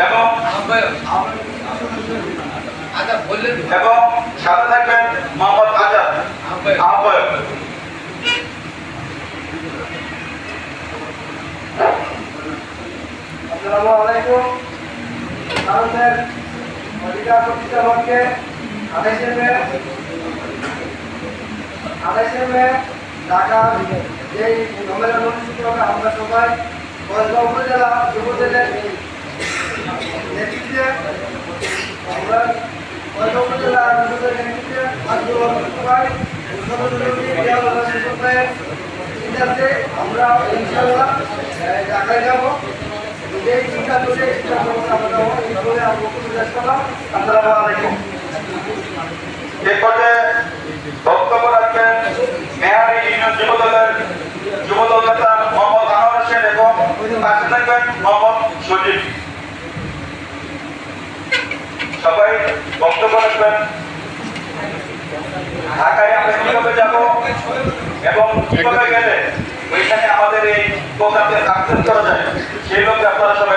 এবং এবং সাথে থাকবেন মোহাম্মদ আজাদ। আহ্বায়ক অনুষ্ঠিত হবে আমরা সবাই কসবা উপজেলা যুবদলের নেতৃত্বে আমরা কসবা উপজেলা যুবদলের নেতৃত্বে আন্দোলন সবাই সিদ্ধান্তে আমরা ইনশাল্লাহ ঢাকায় যাব এই সিদ্ধান্ত যাব আমরা বক্তব্য রাখবেন মেহারি ইউনিয়ন যুবদলের যুবদল নেতা মোহাম্মদ আনোয়ার হোসেন এবং মোহাম্মদ সজিব সবাই বক্তব্য রাখবেন। ঢাকায় আমরা কীভাবে যাব এবং কীভাবে গেলে? ওইখানে আমাদের এই প্রোগ্রামকে সাকসেস করা যায়। সেই লোক আপনারা সবাই